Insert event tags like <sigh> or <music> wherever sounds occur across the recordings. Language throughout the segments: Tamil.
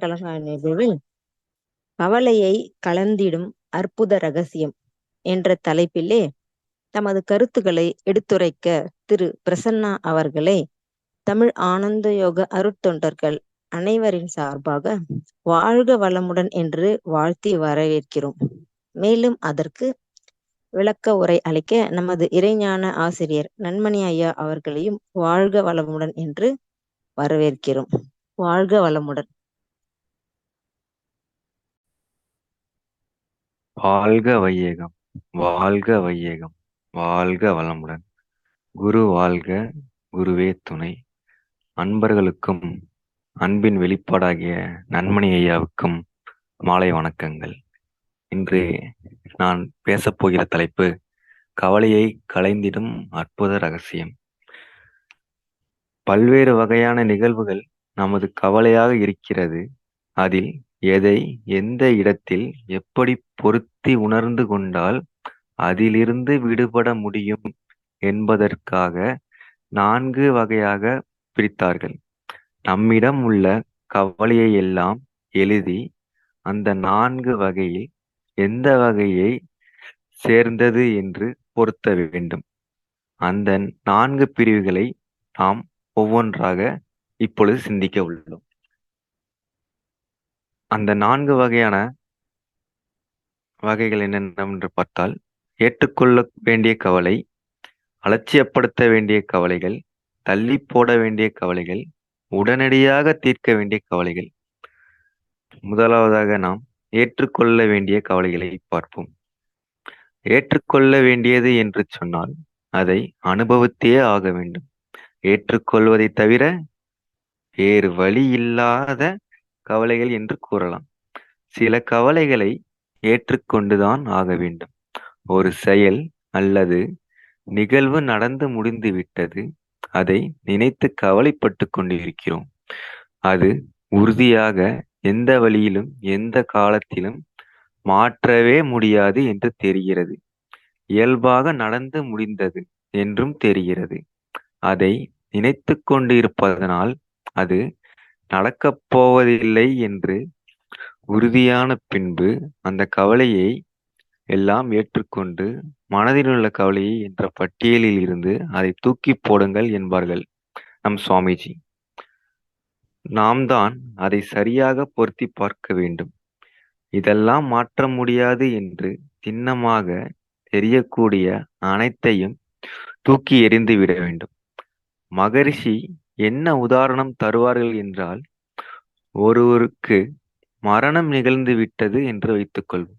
பல்கலைக்கழக நிகழ்வில் கவலையை கலந்திடும் அற்புத ரகசியம் என்ற தலைப்பிலே தமது கருத்துக்களை எடுத்துரைக்க திரு பிரசன்னா அவர்களை தமிழ் ஆனந்த யோக அருட்தொண்டர்கள் அனைவரின் சார்பாக வாழ்க வளமுடன் என்று வாழ்த்தி வரவேற்கிறோம். மேலும் அதற்கு விளக்க உரை அளிக்க நமது இறைஞான ஆசிரியர் நன்மணி ஐயா அவர்களையும் வாழ்க வளமுடன் என்று வரவேற்கிறோம். வாழ்க வளமுடன். வாழ்க வையகம் வாழ்க வையகம் வாழ்க வளமுடன். குரு வாழ்க குருவே துணை. அன்பர்களுக்கும் அன்பின் வெளிப்பாடாகிய நன்மணி ஐயாவுக்கும் மாலை வணக்கங்கள். இன்று நான் பேசப்போகிற தலைப்பு கவலையை களைந்திடும் அற்புத ரகசியம். பல்வேறு வகையான நிகழ்வுகள் நமது கவலையாக இருக்கிறது. அதில் எதை எந்த இடத்தில் எப்படி பொருத்தி உணர்ந்து கொண்டால் அதிலிருந்து விடுபட முடியும் என்பதற்காக நான்கு வகையாக பிரித்தார்கள். நம்மிடம் உள்ள கவலையை எல்லாம் எழுதி அந்த நான்கு வகையில் எந்த வகையை சேர்ந்தது என்று பொருத்த வேண்டும். அந்த நான்கு பிரிவுகளை நாம் ஒவ்வொன்றாக இப்பொழுது சிந்திக்க உள்ளோம். அந்த நான்கு வகையான வகைகள் என்னென்று பார்த்தால் ஏற்றுக்கொள்ள வேண்டிய கவலை அலட்சியப்படுத்த வேண்டிய கவலைகள் தள்ளி போட வேண்டிய கவலைகள் உடனடியாக தீர்க்க வேண்டிய கவலைகள். முதலாவதாக நாம் ஏற்றுக்கொள்ள வேண்டிய கவலைகளை பார்ப்போம். ஏற்றுக்கொள்ள வேண்டியது என்று சொன்னால் அதை அனுபவித்தே ஆக வேண்டும். ஏற்றுக்கொள்வதை தவிர வேறு வழி இல்லாத கவலைகள் என்று கூறலாம். சில கவலைகளை ஏற்றுக்கொண்டுதான் ஆக வேண்டும். ஒரு செயல் அல்லது நிகழ்வு நடந்து முடிந்து விட்டது அதை நினைத்து கவலைப்பட்டு கொண்டிருக்கிறோம். அது உறுதியாக எந்த வழியிலும் எந்த காலத்திலும் மாற்றவே முடியாது என்று தெரிகிறது. இயல்பாக நடந்து முடிந்தது என்றும் தெரிகிறது. அதை நினைத்து கொண்டு இருப்பதனால் அது நடக்கப் போவதில்லை என்று உறுதியான பின்பு அந்த கவலையை எல்லாம் ஏற்றுக்கொண்டு மனதில் உள்ள கவலையை என்ற பட்டியலில் இருந்து அதை தூக்கி போடுங்கள் என்பார்கள் நம் சுவாமிஜி. நாம் தான் அதை சரியாக பொருத்தி பார்க்க வேண்டும். இதெல்லாம் மாற்ற முடியாது என்று திண்ணமாக தெரியக்கூடிய அனைத்தையும் தூக்கி எறிந்து விட வேண்டும். மகரிஷி என்ன உதாரணம் தருவார்கள் என்றால் ஒருவருக்கு மரணம் நிகழ்ந்து விட்டது என்று வைத்துக்கொள்வோம்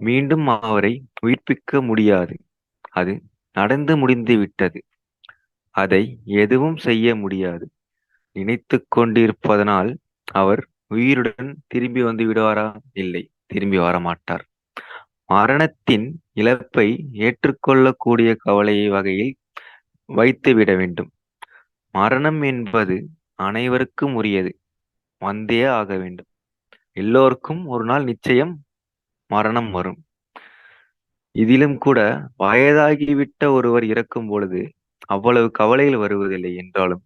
மீண்டும் அவரை உயிர்ப்பிக்க முடியாது. அது நடந்து முடிந்து விட்டது. அதை எதுவும் செய்ய முடியாது. நினைத்து கொண்டிருப்பதனால் அவர் உயிருடன் திரும்பி வந்து விடுவாரா? இல்லை திரும்பி வரமாட்டார் மரணத்தின் இழப்பை ஏற்றுக்கொள்ளக்கூடிய கவலையை வகையில் வைத்து விட வேண்டும். மரணம் என்பது அனைவருக்கும் உரியது. வந்தே ஆக வேண்டும். எல்லோருக்கும் ஒரு நாள் நிச்சயம் மரணம் வரும். இதிலும் கூட வயதாகிவிட்ட ஒருவர் இறக்கும் பொழுது அவ்வளவு கவலையில் வருவதில்லை என்றாலும்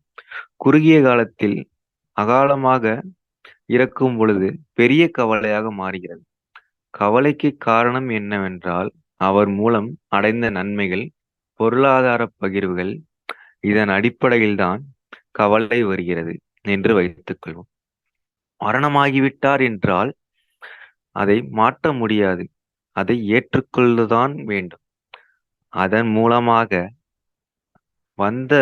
குறுகிய காலத்தில் அகாலமாக இறக்கும் பொழுது பெரிய கவலையாக மாறுகிறது. கவலைக்கு காரணம் என்னவென்றால் அவர் மூலம் அடைந்த நன்மைகள் பொருளாதார பகிர்வுகள் இதன் அடிப்படையில்தான் கவலை வருகிறது என்று வைத்துக் கொள்வோம் மரணமாகிவிட்டார் என்றால் அதை மாற்ற முடியாது. அதை ஏற்றுக்கொள்ளுதான் வேண்டும். அதன் மூலமாக வந்த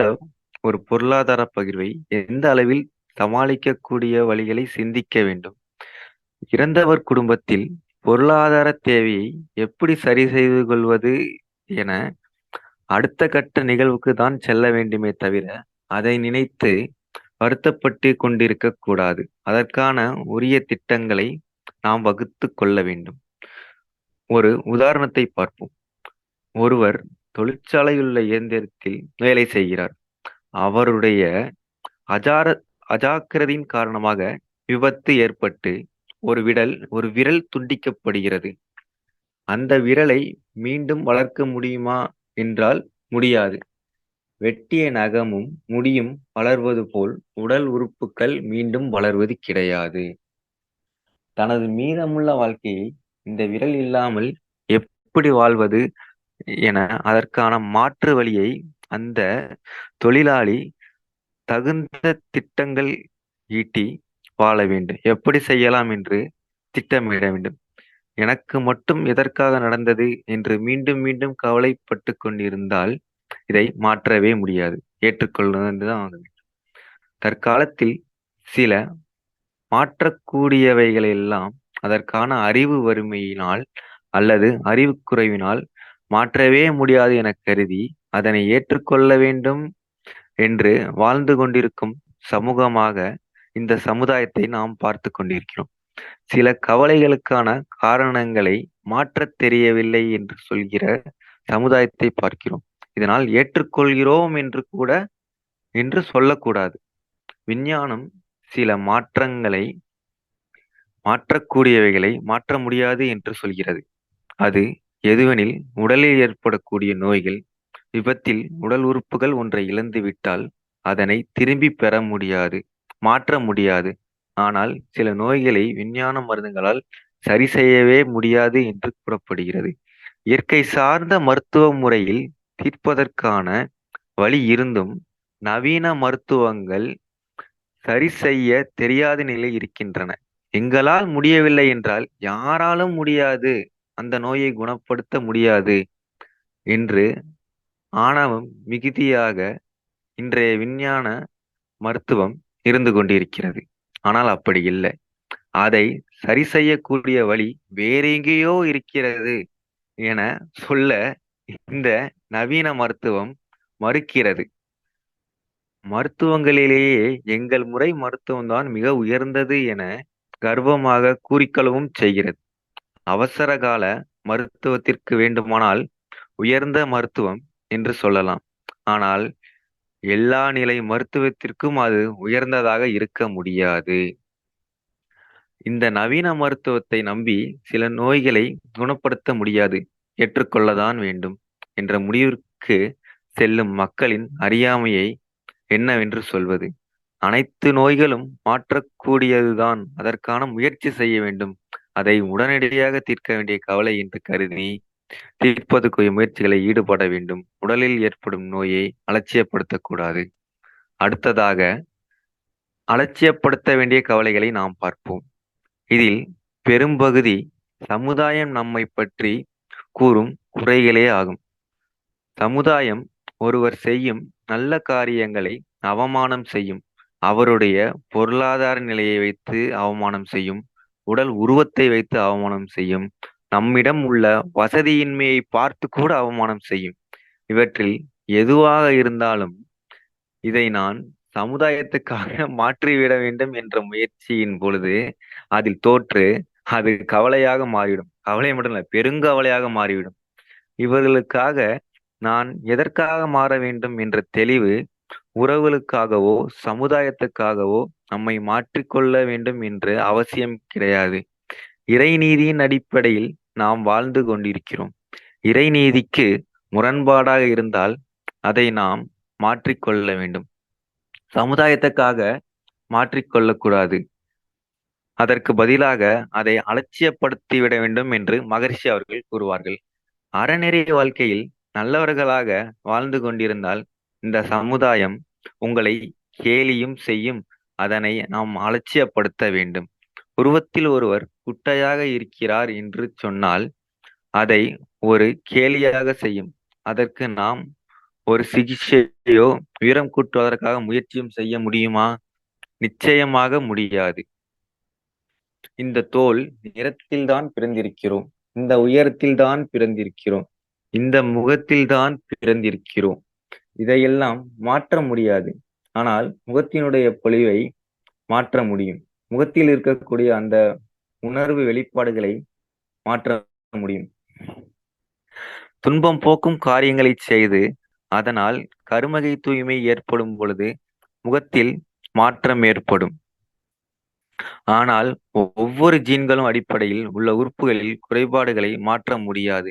ஒரு பொருளாதார பகிர்வை எந்த அளவில் சமாளிக்கக்கூடிய வழிகளை சிந்திக்க வேண்டும்? இறந்தவர் குடும்பத்தில் பொருளாதார தேவையை எப்படி சரி செய்து கொள்வது என அடுத்த கட்ட நிகழ்வுக்கு தான் செல்ல வேண்டுமே தவிர அதை நினைத்து வருத்தப்பட்டு கொண்டிருக்க கூடாது. அதற்கான உரிய திட்டங்களை நாம் வகுத்து கொள்ள வேண்டும். ஒரு உதாரணத்தை பார்ப்போம். ஒருவர் தொழிற்சாலையுள்ள இயந்திரத்தில் வேலை செய்கிறார். அவருடைய அஜார அஜாக்கிரதையின் காரணமாக விபத்து ஏற்பட்டு ஒரு விரல் ஒரு விரல் துண்டிக்கப்படுகிறது. அந்த விரலை மீண்டும் வளர்க்க முடியுமா? என்றால் முடியாது. வெட்டிய நகமும் முடியும் வளர்வது போல் உடல் உறுப்புகள் மீண்டும் வளர்வது கிடையாது. தனது மீதமுள்ள வாழ்க்கையை இந்த விரல் இல்லாமல் எப்படி வாழ்வது என அதற்கான மாற்று வழியை அந்த தொழிலாளி தகுந்த திட்டங்கள் ஈட்டி வாழ வேண்டும். எப்படி செய்யலாம் என்று திட்டமிட வேண்டும். எனக்கு மட்டும் எதற்காக நடந்தது என்று மீண்டும் மீண்டும் கவலைப்பட்டு கொண்டிருந்தால் இதை மாற்றவே முடியாது. ஏற்றுக்கொள்வதுதான் ஆக வேண்டும். தற்காலத்தில் சில மாற்றக்கூடியவைகளெல்லாம் அதற்கான அறிவு வறுமையினால் அல்லது அறிவு குறைவினால் மாற்றவே முடியாது என கருதி அதனை ஏற்றுக்கொள்ள வேண்டும் என்று வாழ்ந்து கொண்டிருக்கும் சமூகமாக இந்த சமுதாயத்தை நாம் பார்த்து கொண்டிருக்கிறோம். சில கவலைகளுக்கான காரணங்களை மாற்றத் தெரியவில்லை என்று சொல்கிற சமுதாயத்தை பார்க்கிறோம். இதனால் ஏற்றுக்கொள்கிறோம் என்று கூட என்று சொல்லக்கூடாது. விஞ்ஞானம் சில மாற்றங்களை மாற்றக்கூடியவைகளை மாற்ற முடியாது என்று சொல்கிறது. அது எதுவெனில் உடலில் ஏற்படக்கூடிய நோய்கள் விபத்தில் உடல் உறுப்புகள் ஒன்றை இழந்துவிட்டால் அதனை திரும்பி பெற முடியாது மாற்ற முடியாது. ஆனால் சில நோய்களை விஞ்ஞான மருந்துகளால் சரி செய்யவே முடியாது என்று கூறப்படுகிறது. இயற்கை சார்ந்த மருத்துவ முறையில் தீர்ப்பதற்கான வழி இருந்தும் நவீன மருத்துவங்கள் சரி செய்ய தெரியாத நிலை இருக்கின்றன. எங்களால் முடியவில்லை என்றால் யாராலும் முடியாது அந்த நோயை குணப்படுத்த முடியாது என்று ஆணவம் மிகுதியாக இன்றைய விஞ்ஞான மருத்துவம் இருந்து கொண்டிருக்கிறது. ஆனால் அப்படி இல்லை. அதை சரி செய்யக்கூடிய வழி வேற எங்கேயோ இருக்கிறது என சொல்ல இந்த நவீன மருத்துவம் மறுக்கிறது. மருத்துவங்களிலேயே எங்கள் முறை மருத்துவம்தான் மிக உயர்ந்தது என கர்வமாக கூறிக்கொள்ளவும் செய்கிறது. அவசர கால மருத்துவத்திற்கு வேண்டுமானால் உயர்ந்த மருத்துவம் என்று சொல்லலாம். ஆனால் எல்லா நிலை மருத்துவத்திற்கும் அது உயர்ந்ததாக இருக்க முடியாது. இந்த நவீன மருத்துவத்தை நம்பி சில நோய்களை குணப்படுத்த முடியாது. ஏற்றுக்கொள்ளதான் வேண்டும் என்ற முடிவிற்கு செல்லும் மக்களின் அறியாமையை என்னவென்று சொல்வது? அனைத்து நோய்களும் மாற்றக்கூடியதுதான். அதற்கான முயற்சி செய்ய வேண்டும். அதை உடனடியாக தீர்க்க வேண்டிய கவலை என்று கருதி தீர்ப்பதற்குரிய முயற்சிகளை ஈடுபட வேண்டும். உடலில் ஏற்படும் நோயை அலட்சியப்படுத்தக்கூடாது. அடுத்ததாக அலட்சியப்படுத்த வேண்டிய கவலைகளை நாம் பார்ப்போம். இதில் பெரும்பகுதி சமுதாயம் நம்மை பற்றி கூறும் குறைகளே ஆகும். சமுதாயம் ஒருவர் செய்யும் நல்ல காரியங்களை அவமானம் செய்யும். அவருடைய பொருளாதார நிலையை வைத்து அவமானம் செய்யும். உடல் உருவத்தை வைத்து அவமானம் செய்யும். நம்மிடம் உள்ள வசதியின்மையை பார்த்து கூட அவமானம் செய்யும். இவற்றில் எதுவாக இருந்தாலும் இதை நான் சமுதாயத்துக்காக <laughs> மாற்றிவிட வேண்டும் என்ற முயற்சியின் பொழுது அதில் தோற்று அது கவலையாக மாறிவிடும். கவலை மட்டும் இல்லை பெருங்கவலையாக மாறிவிடும். இவர்களுக்காக நான் எதற்காக மாற வேண்டும் என்ற தெளிவு உறவுகளுக்காகவோ சமுதாயத்துக்காகவோ நம்மை மாற்றிக்கொள்ள வேண்டும் என்று அவசியம் கிடையாது. இறைநீதியின் அடிப்படையில் நாம் வாழ்ந்து கொண்டிருக்கிறோம். இறைநீதிக்கு முரண்பாடாக இருந்தால் அதை நாம் மாற்றிக்கொள்ள வேண்டும். சமுதாயத்துக்காக மாற்றிக்கொள்ளக்கூடாது. அதற்கு பதிலாக அதை அலட்சியப்படுத்திவிட வேண்டும் என்று மகரிஷி அவர்கள் கூறுவார்கள். அறநெறி வாழ்க்கையில் நல்லவர்களாக வாழ்ந்து கொண்டிருந்தால் இந்த சமுதாயம் உங்களை கேலியும் செய்யும். அதனை நாம் அலட்சியப்படுத்த வேண்டும். உருவத்தில் ஒருவர் குட்டையாக இருக்கிறார் என்று சொன்னால் அதை ஒரு கேலியாக செய்யும். அதற்கு நாம் ஒரு சிகிச்சையோ உயரம் கூட்டுவதற்காக முயற்சியும் செய்ய முடியுமா? நிச்சயமாக முடியாது. இந்த தோல் நிறத்தில் தான் பிறந்திருக்கிறோம். இந்த உயரத்தில் தான் பிறந்திருக்கிறோம். இந்த முகத்தில் தான் பிறந்திருக்கிறோம். இதையெல்லாம் மாற்ற முடியாது. ஆனால் முகத்தினுடைய பொலிவை மாற்ற முடியும். முகத்தில் இருக்கக்கூடிய அந்த உணர்வு வெளிப்பாடுகளை மாற்ற முடியும். துன்பம் போக்கும் காரியங்களை செய்து அதனால் கருமகை தூய்மை ஏற்படும் பொழுது முகத்தில் மாற்றம் ஏற்படும். ஆனால் ஒவ்வொரு ஜீன்களும் அடிப்படையில் உள்ள உறுப்புகளில் குறைபாடுகளை மாற்ற முடியாது.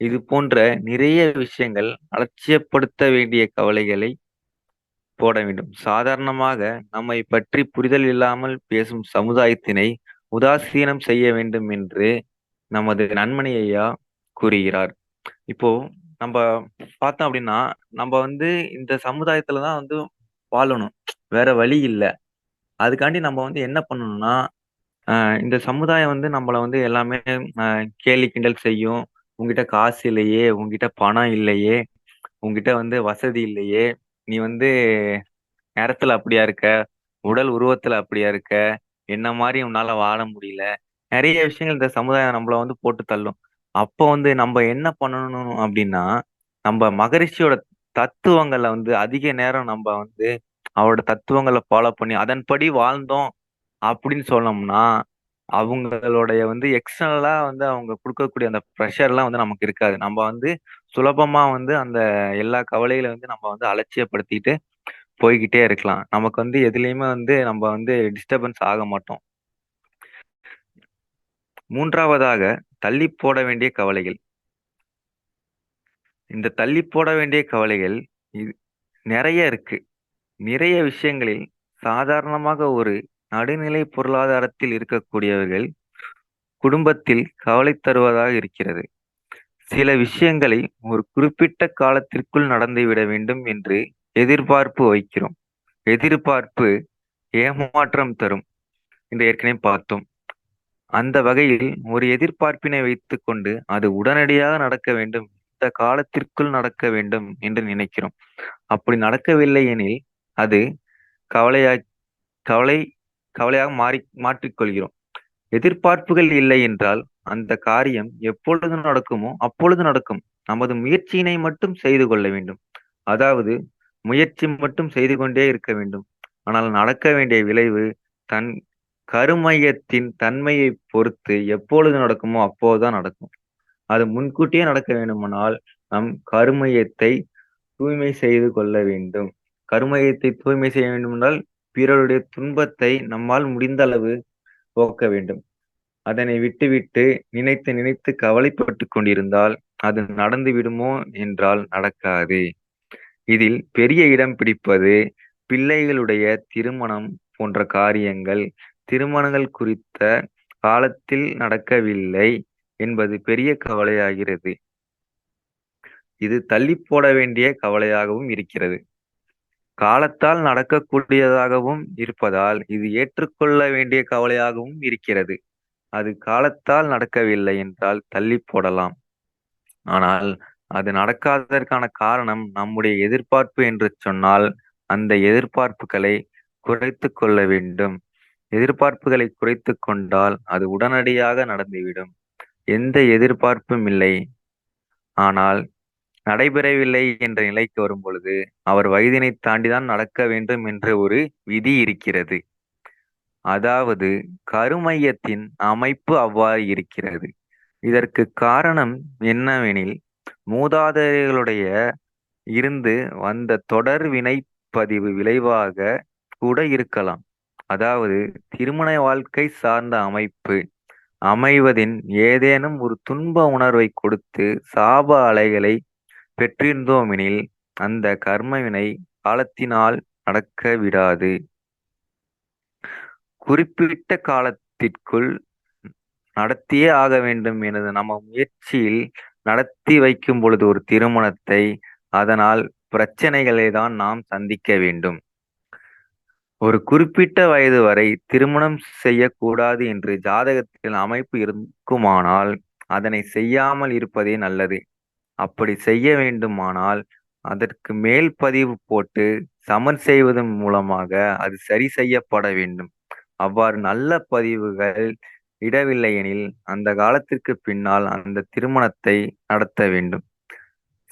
இது போன்ற நிறைய விஷயங்கள் அலட்சியப்படுத்த வேண்டிய கவலைகளை போட வேண்டும். சாதாரணமாக நம்மை பற்றி புரிதல் இல்லாமல் பேசும் சமுதாயத்தினை உதாசீனம் செய்ய வேண்டும் என்று நமது நன்மணி ஐயா கூறுகிறார். இப்போ நம்ம பார்த்தோம் அப்படின்னா நம்ம வந்து இந்த சமுதாயத்துல தான் வந்து வாழணும். வேற வழி இல்லை. அதுக்காண்டி நம்ம வந்து என்ன பண்ணணும்னா இந்த சமுதாயம் வந்து நம்மளை வந்து எல்லாமே கேலி கிண்டல் செய்யும். உங்ககிட்ட காசு இல்லையே உங்ககிட்ட பணம் இல்லையே உங்ககிட்ட வந்து வசதி இல்லையே நீ வந்து நேரத்துல அப்படியா இருக்க? உடல் உருவத்துல அப்படியா இருக்க? என்ன மாதிரி உன்னால வாழ முடியல? நிறைய விஷயங்கள் இந்த சமுதாயம் நம்மள வந்து போட்டு தள்ளும். அப்போ வந்து நம்ம என்ன பண்ணணும் அப்படின்னா நம்ம மகரிஷியோட தத்துவங்களை வந்து அதிக நேரம் நம்ம வந்து அவரோட தத்துவங்களை ஃபாலோ பண்ணி அதன்படி வாழ்ந்தோம் அப்படின்னு சொன்னோம்னா அவங்களுடைய வந்து எக்ஸ்டர்னலா வந்து அவங்க கொடுக்கக்கூடிய அந்த ப்ரெஷர்லாம் வந்து நமக்கு இருக்காது. நம்ம வந்து சுலபமா வந்து அந்த எல்லா கவலைகளை வந்து நம்ம வந்து அலட்சியப்படுத்திட்டு போய்கிட்டே இருக்கலாம். நமக்கு வந்து எதுலையுமே வந்து நம்ம வந்து டிஸ்டர்பன்ஸ் ஆக மாட்டோம். மூன்றாவதாக தள்ளி போட வேண்டிய கவலைகள். இந்த தள்ளி போட வேண்டிய கவலைகள் இது நிறைய இருக்கு. நிறைய விஷயங்களில் சாதாரணமாக ஒரு நடுநிலை பொருளாதாரத்தில் இருக்கக்கூடியவர்கள் குடும்பத்தில் கவலை தருவதாக இருக்கிறது. சில விஷயங்களை ஒரு குறிப்பிட்ட காலத்திற்குள் நடந்துவிட வேண்டும் என்று எதிர்பார்ப்பு வைக்கிறோம் எதிர்பார்ப்பு ஏமாற்றம் தரும் என்று ஏற்கனவே பார்த்தோம். அந்த வகையில் ஒரு எதிர்பார்ப்பினை வைத்துக்கொண்டு அது உடனடியாக நடக்க வேண்டும் இந்த காலத்திற்குள் நடக்க வேண்டும் என்று நினைக்கிறோம். அப்படி நடக்கவில்லை எனில் அது கவலையா கவலை கவலையாக மாறி மாற்றிக்கொள்கிறோம். எதிர்பார்ப்புகள் இல்லை என்றால் அந்த காரியம் எப்பொழுது நடக்குமோ அப்பொழுது நடக்கும். நமது முயற்சியினை மட்டும் செய்து கொள்ள வேண்டும். அதாவது முயற்சி மட்டும் செய்து கொண்டே இருக்க வேண்டும். ஆனால் நடக்க வேண்டிய விளைவு தன் கருமையத்தின் தன்மையை பொறுத்து எப்பொழுது நடக்குமோ அப்போதுதான் நடக்கும். அது முன்கூட்டியே நடக்க வேண்டுமானால் நம் கருமையத்தை தூய்மை செய்து கொள்ள வேண்டும். கருமையத்தை தூய்மை செய்ய வேண்டுமென்றால் பிறருடைய துன்பத்தை நம்மால் முடிந்த அளவு போக்க வேண்டும். அதனை விட்டுவிட்டு நினைத்து நினைத்து கவலைப்பட்டு கொண்டிருந்தால் அது நடந்து விடுமோ என்றால் நடக்காது. இதில் பெரிய இடம் பிடிப்பது பிள்ளைகளுடைய திருமணம் போன்ற காரியங்கள். திருமணங்கள் குறித்த காலத்தில் நடக்கவில்லை என்பது பெரிய கவலையாகிறது. இது தள்ளி போட வேண்டிய கவலையாகவும் இருக்கிறது. காலத்தால் நடக்கக்கூடியதாகவும் இருப்பதால் இது ஏற்றுக்கொள்ள வேண்டிய கவலையாகவும் இருக்கிறது. அது காலத்தால் நடக்கவில்லை என்றால் தள்ளி போடலாம். ஆனால் அது நடக்காததற்கான காரணம் நம்முடைய எதிர்பார்ப்பு என்று சொன்னால் அந்த எதிர்பார்ப்புகளை குறைத்து கொள்ள வேண்டும். எதிர்பார்ப்புகளை குறைத்து கொண்டால் அது உடனடியாக நடந்துவிடும். எந்த எதிர்பார்ப்பும் இல்லை. ஆனால் நடைபெறவில்லை என்ற நிலைக்கு வரும் பொழுது அவர் வயதினை தாண்டிதான் நடக்க வேண்டும் என்ற ஒரு விதி இருக்கிறது. அதாவது கருமையத்தின் அமைப்பு அவ்வாறு இருக்கிறது. இதற்கு காரணம் என்னவெனில் மூதாதையர்களுடைய இருந்து வந்த தொடர் வினைப்பதிவு விளைவாக கூட இருக்கலாம். அதாவது திருமண வாழ்க்கை சார்ந்த அமைப்பு. அமைவதின் ஏதேனும் ஒரு துன்ப உணர்வை கொடுத்து சாப அலைகளை பெற்றிருந்தோமெனில் அந்த கர்மவினை காலத்தினால் நடக்க விடாது குறிப்பிட்ட காலத்திற்குள் நடத்தியே ஆக வேண்டும் எனது நம்ம முயற்சியில் நடத்தி வைக்கும் பொழுது ஒரு திருமணத்தை அதனால் பிரச்சனைகளை தான் நாம் சந்திக்க வேண்டும். ஒரு குறிப்பிட்ட வயது வரை திருமணம் செய்யக்கூடாது என்று ஜாதகத்தில் அமைப்பு இருக்குமானால் அதனை செய்யாமல் இருப்பதே நல்லது. அப்படி செய்ய வேண்டுமானால் அதற்கு மேல் பதிவு போட்டு சமன் செய்வதன் மூலமாக அது சரி செய்யப்பட வேண்டும். அவ்வாறு நல்ல பதிவுகள் இடவில்லையெனில் அந்த காலத்திற்கு பின்னால் அந்த திருமணத்தை நடத்த வேண்டும்.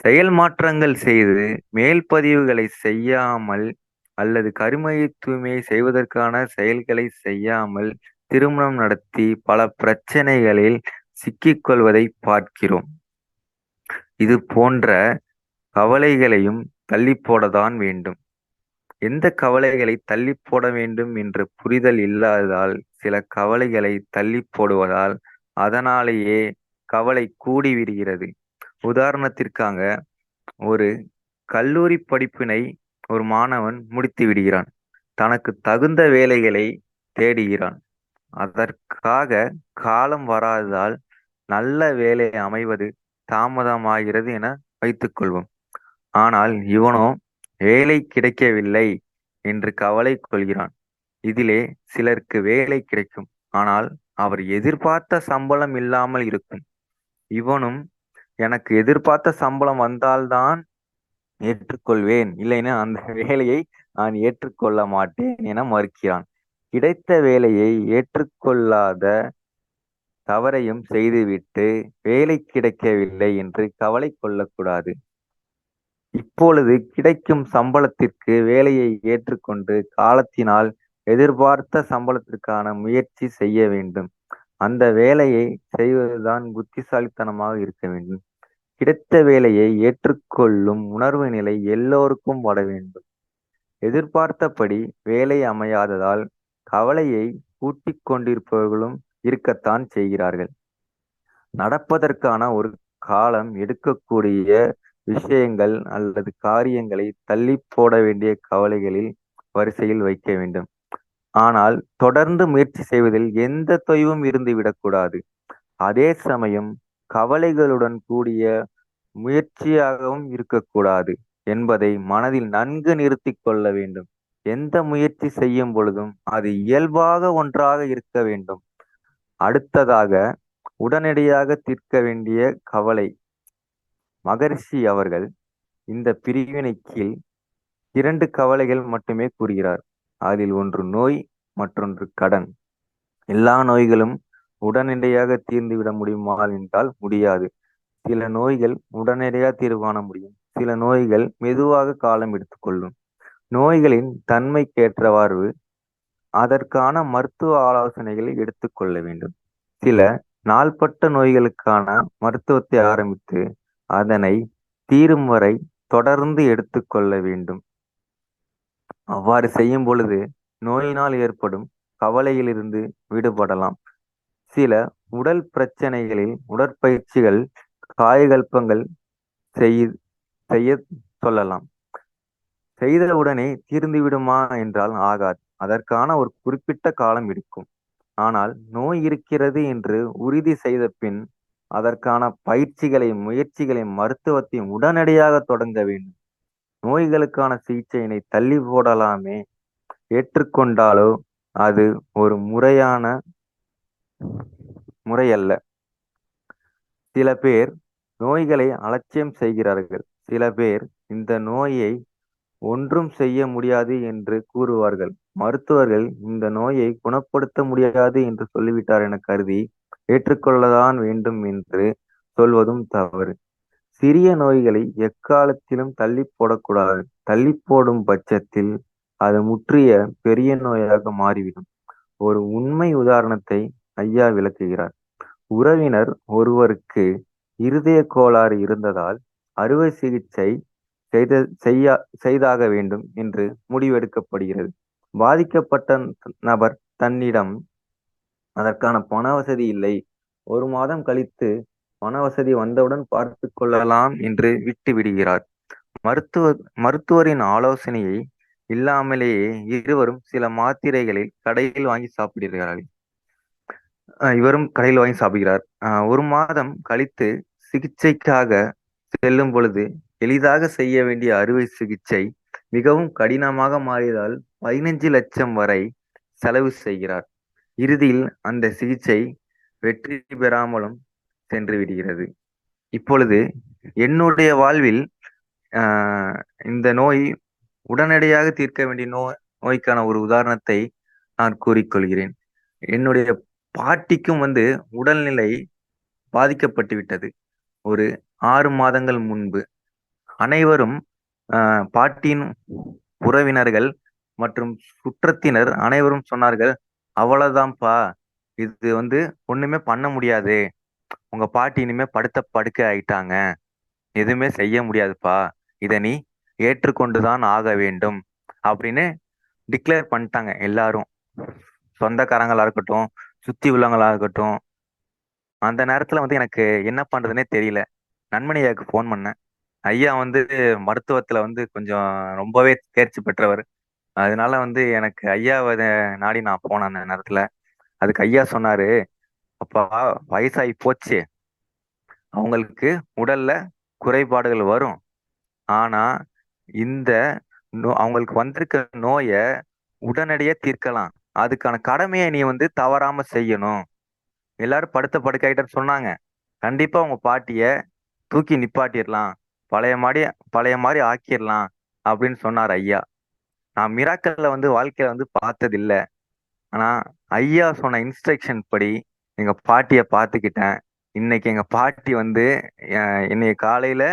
செயல் மாற்றங்கள் செய்து மேல் பதிவுகளை செய்யாமல் அல்லது கருமையை தூய்மையை செய்வதற்கான செயல்களை செய்யாமல் திருமணம் நடத்தி பல பிரச்சனைகளில் சிக்கிக்கொள்வதை பார்க்கிறோம். இது போன்ற கவலைகளையும் தள்ளி போடத்தான் வேண்டும். எந்த கவலைகளை தள்ளி போட வேண்டும் என்ற புரிதல் இல்லாததால் சில கவலைகளை தள்ளி போடுவதால் அதனாலேயே கவலை கூடி விடுகிறது. உதாரணத்திற்காக ஒரு கல்லூரி படிப்பினை ஒரு மாணவன் முடித்து விடுகிறான். தனக்கு தகுந்த வேலைகளை தேடுகிறான். அதற்காக காலம் வராததால் நல்ல வேலை அமைவது தாமதமாகிறது என வைத்துக்கொள்வோம் ஆனால் இவனோ வேலை கிடைக்கவில்லை என்று கவலை கொள்கிறான். இதிலே சிலருக்கு வேலை கிடைக்கும். ஆனால் அவர் எதிர்பார்த்த சம்பளம் இல்லாமல் இருக்கும். இவனும் எனக்கு எதிர்பார்த்த சம்பளம் வந்தால்தான் ஏற்றுக்கொள்வேன். இல்லைன்னா அந்த வேலையை நான் ஏற்றுக்கொள்ள மாட்டேன் என மறுக்கிறான். கிடைத்த வேலையை ஏற்றுக்கொள்ளாத தவறையும் செய்துவிட்டு வேலை கிடைக்கவில்லை என்று கவலை கொள்ளக்கூடாது. இப்பொழுது கிடைக்கும் சம்பளத்திற்கு வேலையை ஏற்றுக்கொண்டு காலத்தினால் எதிர்பார்த்த சம்பளத்திற்கான முயற்சி செய்ய வேண்டும். அந்த வேலையை செய்வதுதான் புத்திசாலித்தனமாக இருக்க வேண்டும். கிடைத்த வேலையை ஏற்றுக்கொள்ளும் உணர்வு நிலை எல்லோருக்கும் வர வேண்டும். எதிர்பார்த்தபடி வேலை அமையாததால் கவலையை கூட்டிக் கொண்டிருப்பவர்களும் இருக்கத்தான் செய்கிறார்கள். நடப்பதற்கான ஒரு காலம் எடுக்கக்கூடிய விஷயங்கள் அல்லது காரியங்களை தள்ளி போட வேண்டிய கவலைகளில் வரிசையில் வைக்க வேண்டும். ஆனால் தொடர்ந்து முயற்சி செய்வதில் எந்த தொய்வும் இருந்து விடக்கூடாது. அதே சமயம் கவலைகளுடன் கூடிய முயற்சியாகவும் இருக்கக்கூடாது என்பதை மனதில் நன்கு நிறுத்தி கொள்ள வேண்டும். எந்த முயற்சி செய்யும் பொழுதும் அது இயல்பாக ஒன்றாக இருக்க வேண்டும். அடுத்ததாக உடனடியாக தீர்க்க வேண்டிய கவலை மகரிஷி அவர்கள் இந்த பிரிவினை கீழ் இரண்டு கவலைகள் மட்டுமே கூறுகிறார். அதில் ஒன்று நோய் மற்றொன்று கடன். எல்லா நோய்களும் உடனடியாக தீர்ந்து விட முடியுமா என்றால் முடியாது. சில நோய்கள் உடனடியாக தீர்வு காண முடியும். சில நோய்கள் மெதுவாக காலம் எடுத்துக்கொள்ளும் நோய்களின் தன்மைக்கேற்றவாறு அதற்கான மருத்துவ ஆலோசனைகளை எடுத்துக்கொள்ள வேண்டும். சில நாள்பட்ட நோய்களுக்கான மருத்துவத்தை ஆரம்பித்து அதனை தீரும் வரை தொடர்ந்து எடுத்துக்கொள்ள வேண்டும். அவ்வாறு செய்யும் பொழுது நோயினால் ஏற்படும் கவலையிலிருந்து விடுபடலாம். சில உடல் பிரச்சனைகளில் உடற்பயிற்சிகள் காயகல்பங்கள் செய் செய்ய சொல்லலாம். செய்தவுடனே தீர்ந்து விடுமா என்றால் ஆகாது. அதற்கான ஒரு குறிப்பிட்ட காலம் இருக்கும் ஆனால் நோய் இருக்கிறது என்று உறுதி செய்த பின் அதற்கான பயிற்சிகளையும் முயற்சிகளையும் மருத்துவத்தையும் உடனடியாக தொடங்க வேண்டும். நோய்களுக்கான சிகிச்சையினை தள்ளி போடலாமே. ஏற்றுக்கொண்டாலோ அது ஒரு முறையான முறையல்ல. சில பேர் நோய்களை அலட்சியம் செய்கிறார்கள். சில பேர் இந்த நோயை ஒன்றும் செய்ய முடியாது என்று கூறுவார்கள். மருத்துவர்கள் இந்த நோயை குணப்படுத்த முடியாது என்று சொல்லிவிட்டார் என கருதி ஏற்றுக்கொள்ளதான் வேண்டும் என்று சொல்வதும் தவறு. சிறிய நோய்களை எக்காலத்திலும் தள்ளி போடக்கூடாது. தள்ளி போடும் பட்சத்தில் அது முற்றிய பெரிய நோயாக மாறிவிடும். ஒரு உண்மை உதாரணத்தை ஐயா விளக்குகிறார். உறவினர் ஒருவருக்கு இருதய கோளாறு இருந்ததால் அறுவை சிகிச்சை செய்த செய்ய செய்தாக வேண்டும் என்று முடிவெடுக்கப்படுகிறது. பாதிக்கப்பட்ட நபர் தன்னிடம் அதற்கான பண வசதி இல்லை. ஒரு மாதம் கழித்து பண வசதி வந்தவுடன் பார்த்து கொள்ளலாம் என்று விட்டு விடுகிறார். மருத்துவ மருத்துவரின் ஆலோசனையை இல்லாமலேயே இருவரும் சில மாத்திரைகளில் கடையில் வாங்கி சாப்பிடுகிறார்கள். இவரும் கடையில் வாங்கி சாப்பிடுகிறார். ஒரு மாதம் கழித்து சிகிச்சைக்காக செல்லும் பொழுது எளிதாக செய்ய வேண்டிய அறுவை சிகிச்சை மிகவும் கடினமாக மாறியதால் பதினஞ்சு லட்சம் வரை செலவு செய்கிறார். இறுதியில் அந்த சிகிச்சை வெற்றி பெறாமலும் சென்று விடுகிறது. இப்பொழுது என்னுடைய வாழ்வில் இந்த நோய் உடனடியாக தீர்க்க வேண்டிய நோய் நோய்க்கான ஒரு உதாரணத்தை நான் கூறிக்கொள்கிறேன். என்னுடைய பாட்டிக்கும் வந்து உடல்நிலை பாதிக்கப்பட்டு விட்டது. ஒரு ஆறு மாதங்கள் முன்பு. அனைவரும் பாட்டியின் உறவினர்கள் மற்றும் சுற்றத்தினர் அனைவரும் சொன்னார்கள் அவ்வளவுதான்ப்பா. இது வந்து ஒண்ணுமே பண்ண முடியாது. உங்க பாட்டி இனிமே படுத்த படுக்க ஆயிட்டாங்க. எதுவுமே செய்ய முடியாதுப்பா. இத நீ ஏற்றுக்கொண்டுதான் ஆக வேண்டும் அப்படின்னு டிக்ளேர் பண்ணிட்டாங்க எல்லாரும். சொந்தக்காரங்களா இருக்கட்டும் சுத்தி உள்ளவங்களா இருக்கட்டும். அந்த நேரத்துல வந்து எனக்கு என்ன பண்றதுன்னே தெரியல. நண்மணியாக்கு ஃபோன் பண்ணேன். ஐயா வந்து மருத்துவத்துல வந்து கொஞ்சம் ரொம்பவே தேர்ச்சி பெற்றவர். அதனால வந்து எனக்கு ஐயாவை நாடி நான் போனேன் அந்த நேரத்துல. அதுக்கு ஐயா சொன்னாரு அப்பா வயசாகி போச்சு. அவங்களுக்கு உடல்ல குறைபாடுகள் வரும். ஆனா இந்த நோ- அவங்களுக்கு வந்திருக்க நோயை உடனடியே தீர்க்கலாம். அதுக்கான கடமையை நீ வந்து தவறாம செய்யணும். எல்லாரும் படுத்த படுக்கையிட்டன்னு சொன்னாங்க. கண்டிப்பா உங்க பாட்டிய தூக்கி நிப்பாட்டிடலாம். பழைய மாதிரி பழைய மாதிரி ஆக்கிடலாம். அப்படின்னு சொன்னார் ஐயா. நான் மிராக்கல்ல வந்து வாழ்க்கையில வந்து பார்த்தது இல்ல ஆனா ஐயா சொன்ன இன்ஸ்ட்ரக்ஷன் படி எங்க பாட்டிய பார்த்துக்கிட்டேன். இன்னைக்கு எங்க பாட்டி வந்து இன்னைக்கு காலையில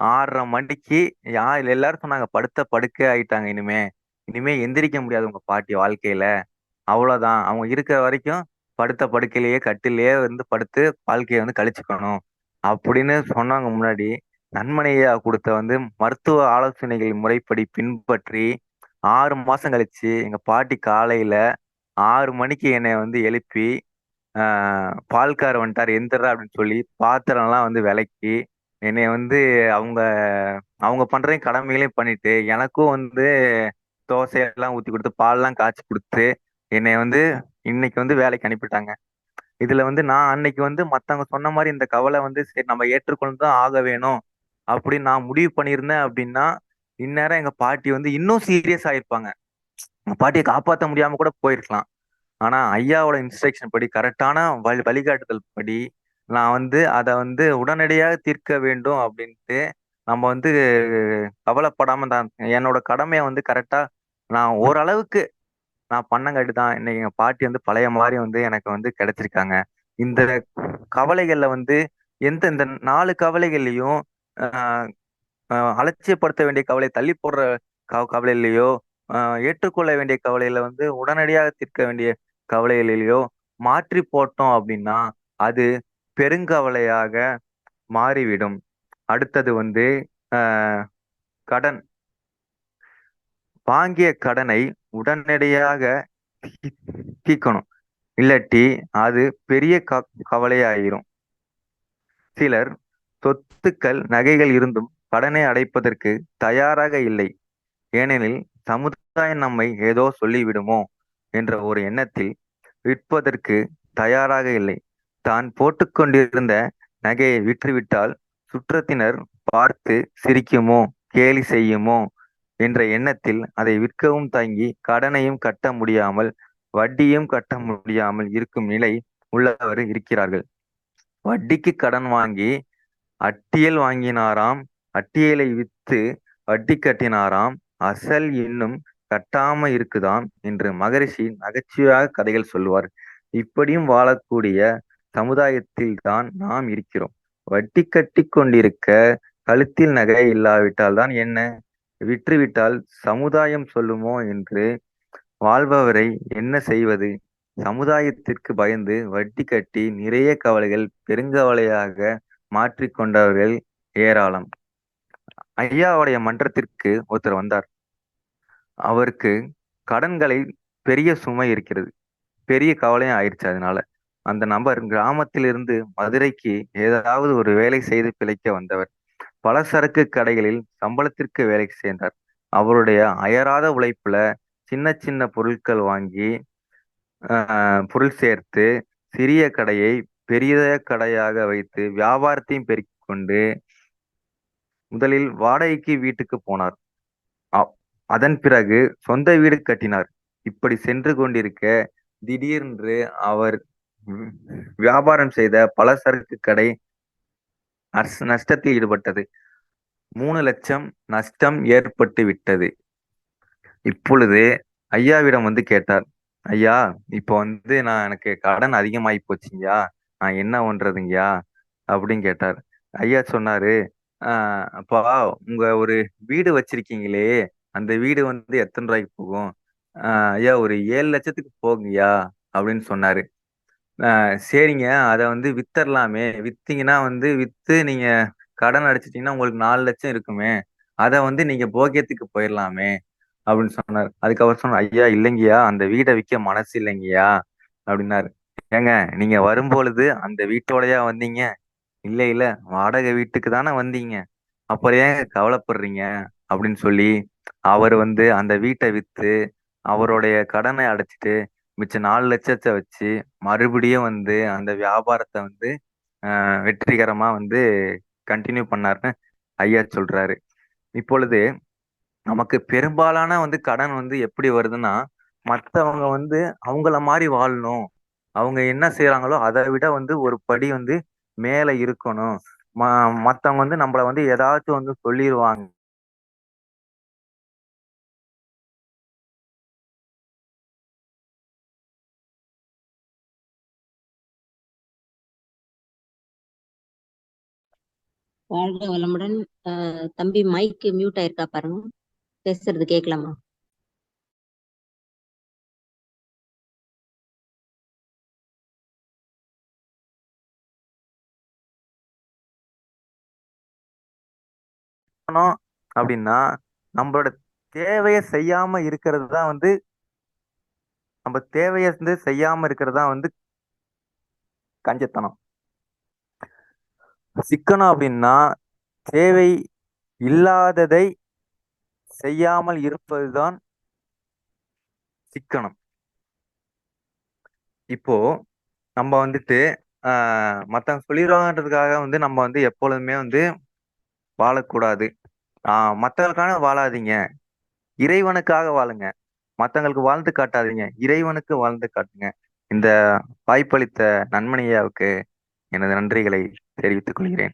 ஆறரை மணிக்கு யா எல்லாரும் சொன்னாங்க படுத்த படுக்கை ஆயிட்டாங்க இனிமே. இனிமே எந்திரிக்க முடியாது உங்க பாட்டி வாழ்க்கையில. அவ்வளவுதான். அவங்க இருக்கிற வரைக்கும் படுத்த படுக்கையிலேயே கட்டிலேயே வந்து படுத்து வாழ்க்கையை வந்து கழிச்சுக்கணும். அப்படின்னு சொன்னாங்க முன்னாடி. நன்மனையா கொடுத்த வந்து மருத்துவ ஆலோசனைகள் முறைப்படி பின்பற்றி ஆறு மாசம் கழிச்சு எங்க பாட்டி காலையில ஆறு மணிக்கு என்னை வந்து எழுப்பி பால்கார் வந்துட்டார் எந்திரா அப்படின்னு சொல்லி பாத்திரம்லாம் வந்து விலக்கி என்னை வந்து அவங்க அவங்க பண்ற கடமைகளையும் பண்ணிட்டு எனக்கும் வந்து தோசையெல்லாம் ஊற்றி கொடுத்து பால்லாம் காய்ச்சி கொடுத்து என்னை வந்து இன்னைக்கு வந்து வேலைக்கு அனுப்பிட்டாங்க. இதுல வந்து நான் அன்னைக்கு வந்து மத்தவங்க சொன்ன மாதிரி இந்த கவலை வந்து சரி நம்ம ஏற்றுக்கொண்டு தான் ஆக வேணும் அப்படின்னு நான் முடிவு பண்ணியிருந்தேன் அப்படின்னா இந்நேரம் எங்க பாட்டி வந்து இன்னும் சீரியஸ் ஆயிருப்பாங்க. எங்க பாட்டியை காப்பாற்ற முடியாம கூட போயிருக்கலாம். ஆனா ஐயாவோட இன்ஸ்ட்ரக்ஷன் படி கரெக்டான வழி வழிகாட்டுதல் படி நான் வந்து அதை வந்து உடனடியாக தீர்க்க வேண்டும் அப்படின்ட்டு நம்ம வந்து கவலைப்படாம தான் என்னோட கடமையை வந்து கரெக்டா நான் ஓரளவுக்கு நான் பண்ணங்காட்டி தான் இன்னைக்கு எங்க பாட்டி வந்து பழைய மாதிரி வந்து எனக்கு வந்து கிடைச்சிருக்காங்க. இந்த கவலைகள்ல வந்து எந்த இந்த நாலு கவலைகள்லையும் ஆஹ் அலட்சியப்படுத்த வேண்டிய கவலை தள்ளி போடுற க- கவலையிலையோ ஏற்றுக்கொள்ள வேண்டிய கவலையில வந்து உடனடியாக தீர்க்க வேண்டிய கவலைகளிலேயோ மாற்றி போட்டோம் அப்படின்னா அது பெருங்கவலையாக மாறிவிடும். அடுத்தது வந்து ஆஹ் கடன். வாங்கிய கடனை உடனடியாக தீக்கணும். தீர்க்கணும் இல்லாட்டி அது பெரிய க கவலையாயிரும். சிலர் சொத்துக்கள் நகைகள் இருந்தும் கடனை அடைப்பதற்கு தயாராக இல்லை. ஏனெனில் சமுதாயம் நம்மை ஏதோ சொல்லிவிடுமோ என்ற ஒரு எண்ணத்தில் விற்பதற்கு தயாராக இல்லை. தான் போட்டுக்கொண்டிருந்த நகையை விற்றுவிட்டால் சுற்றத்தினர் பார்த்து சிரிக்குமோ கேலி செய்யுமோ என்ற எண்ணத்தில் அதை விற்கவும் தங்கி கடனையும் கட்ட முடியாமல் வட்டியும் கட்ட முடியாமல் இருக்கும் நிலை உள்ளவர் இருக்கிறார்கள். வட்டிக்கு கடன் வாங்கி அட்டியல் வாங்கினாராம் அட்டியலை வித்து வட்டி கட்டினாராம். அசல் இன்னும் கட்டாம இருக்குதாம் என்று மகரிஷி நகைச்சுவையாக கதைகள் சொல்லுவார். இப்படியும் வாழக்கூடிய சமுதாயத்தில் தான் நாம் இருக்கிறோம். வட்டி கட்டி கொண்டிருக்க கழுத்தில் நகை இல்லாவிட்டால் தான் என்ன? விற்றுவிட்டால் சமுதாயம் சொல்லுமோ என்று வாழ்பவரை என்ன செய்வது? சமுதாயத்திற்கு பயந்து வட்டி கட்டி நிறைய கவலைகள் பெருங்கவலையாக மாற்றிக்கொண்டவர்கள் ஏராளம். ஐயாவுடைய மன்றத்திற்கு ஒருத்தர் வந்தார். அவருக்கு கடன்களை பெரிய சுமை இருக்கிறது. பெரிய கவலையும் ஆயிடுச்சு அதனால. அந்த நபர் கிராமத்திலிருந்து மதுரைக்கு ஏதாவது ஒரு வேலை செய்து பிழைக்க வந்தவர். பலசரக்கு கடைகளில் சம்பளத்திற்கு வேலைக்கு சேர்ந்தார் அவருடைய அயராத உழைப்புல சின்ன சின்ன பொருட்கள் வாங்கி ஆஹ், பொருள் சேர்த்து சிறிய கடையை பெரிய கடையாக வைத்து வியாபாரத்தையும் பெருக்கி கொண்டு முதலில் வாடகைக்கு வீட்டுக்கு போனார். அதன் பிறகு சொந்த வீடு கட்டினார். இப்படி சென்று கொண்டிருக்க திடீரென்று அவர் வியாபாரம் செய்த பலசரக்கு கடை நஷ்டத்தில் ஈடுபட்டது. மூணு லட்சம் நஷ்டம் ஏற்பட்டு விட்டது. இப்பொழுது ஐயாவிடம் வந்து கேட்டார் ஐயா இப்போ வந்து நான் எனக்கு கடன் அதிகமாகி போச்சுங்கய்யா. நான் என்ன பண்றதுங்கய்யா? அப்படின்னு கேட்டார். ஐயா சொன்னாரு ஆஹ் அப்பா உங்க ஒரு வீடு வச்சிருக்கீங்களே அந்த வீடு வந்து எத்தனை ரூபாய்க்கு போகும்? ஆஹ் ஐயா ஒரு ஏழு லட்சத்துக்கு போகுங்கய்யா அப்படின்னு சொன்னாரு. ஆஹ் சரிங்க. அதை வந்து வித்தரலாமே. வித்தீங்கன்னா வந்து வித்து நீங்க கடன் அடிச்சிட்டீங்கன்னா உங்களுக்கு நாலு லட்சம் இருக்குமே. அதை வந்து நீங்க போக்கியத்துக்கு போயிடலாமே அப்படின்னு சொன்னார். அதுக்கப்புறம் சொன்னார் ஐயா இல்லைங்கய்யா அந்த வீடை விற்க மனசு இல்லைங்கய்யா அப்படின்னாரு. ஏங்க நீங்க வரும்பொழுது அந்த வீட்டோடயா வந்தீங்க? இல்ல இல்ல. வாடகை வீட்டுக்கு தானே வந்தீங்க. அப்புறம் ஏன் கவலைப்படுறீங்க? அப்படின்னு சொல்லி அவர் வந்து அந்த வீட்டை வித்து அவருடைய கடனை அடைச்சிட்டு மிச்ச நாலு லட்சத்தை வச்சு மறுபடியும் வந்து அந்த வியாபாரத்தை வந்து வெற்றிகரமா வந்து கண்டினியூ பண்ணாருன்னு ஐயா சொல்றாரு. இப்பொழுது நமக்கு பெரும்பாலான வந்து கடன் வந்து எப்படி வருதுன்னா மற்றவங்க வந்து அவங்கள மாதிரி வாழணும். அவங்க என்ன செய்யறாங்களோ அதை விட வந்து ஒரு படி வந்து மேல இருக்கணும். ம மத்தவங்க வந்து நம்மள வந்து ஏதாச்சும் வந்து சொல்லிடுவாங்க வாழ்க வளமுடன். தம்பி மைக் மியூட் ஆயிருக்கா பாருங்க. பேசுறது கேட்கலாமா பண்ணணும் அப்படின்னா நம்மளோட தேவையை செய்யாம இருக்கிறது தான் வந்து நம்ம தேவையை வந்து செய்யாம இருக்கிறது தான் வந்து கஞ்சத்தனம். சிக்கனம் அப்படின்னா தேவை இல்லாததை செய்யாமல் இருப்பதுதான் சிக்கனம். இப்போ நம்ம வந்துட்டு ஆஹ் மத்தவங்க சொல்லிடுவாங்கன்றதுக்காக வந்து நம்ம வந்து எப்பொழுதுமே வந்து வாழக்கூடாது. ஆஹ் மற்றவர்களுக்கான வாழாதீங்க. இறைவனுக்காக வாழுங்க. மற்றவங்களுக்கு வாழ்ந்து காட்டாதீங்க. இறைவனுக்கு வாழ்ந்து காட்டுங்க. இந்த வாய்ப்பளித்த நன்மணியாவுக்கு எனது நன்றிகளை தெரிவித்துக் கொள்கிறேன்.